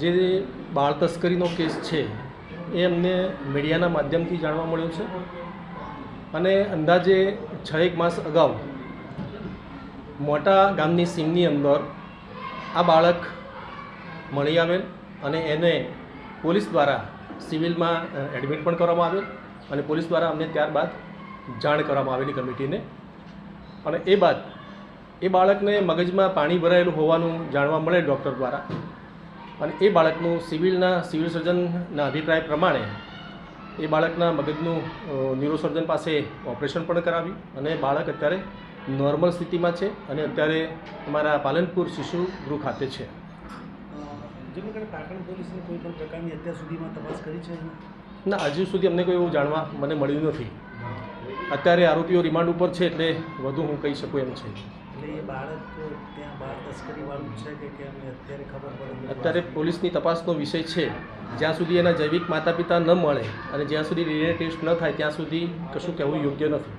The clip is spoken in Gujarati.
જે બાળ તસ્કરીનો કેસ છે, એ અમને મીડિયાના માધ્યમથી જાણવા મળ્યો છે. અને અંદાજે છ એક માસ અગાઉ મોટા ગામની સીમની અંદર આ બાળક મળી આવેલ અને એને પોલીસ દ્વારા સિવિલમાં એડમિટ પણ કરવામાં આવેલ અને પોલીસ દ્વારા અમને ત્યારબાદ જાણ કરવામાં આવેલી કમિટીને. અને એ બાદ એ બાળકને મગજમાં પાણી ભરાયેલું હોવાનું જાણવા મળે ડૉક્ટર દ્વારા અને એ બાળકનું સિવિલના સિવિલ સર્જનના અભિપ્રાય પ્રમાણે એ બાળકના મગજનું ન્યુરોસર્જન પાસે ઓપરેશન પણ કરાવ્યું અને બાળક અત્યારે નોર્મલ સ્થિતિમાં છે અને અત્યારે અમારા પાલનપુર શિશુ ગૃહ ખાતે છે. જેમાં કરીને પાટણ પોલીસને કોઈ પણ પ્રકારની અત્યાર સુધીમાં તપાસ કરી છે ના હજુ સુધી અમને કોઈ એવું જાણવા મને મળ્યું નથી. અત્યારે આરોપીઓ રિમાન્ડ ઉપર છે એટલે વધુ હું કહી શકું એમ છે. એટલે એ બાળક ત્યાં બાળ તસ્કરીવાળું છે કે કેમ અત્યારે ખબર પડે અત્યારે પોલીસની તપાસનો વિષય છે. જ્યાં સુધી એના જૈવિક માતા પિતા ન મળે અને જ્યાં સુધી ડીએનએ ન થાય, ત્યાં સુધી કશું કહેવું યોગ્ય નથી.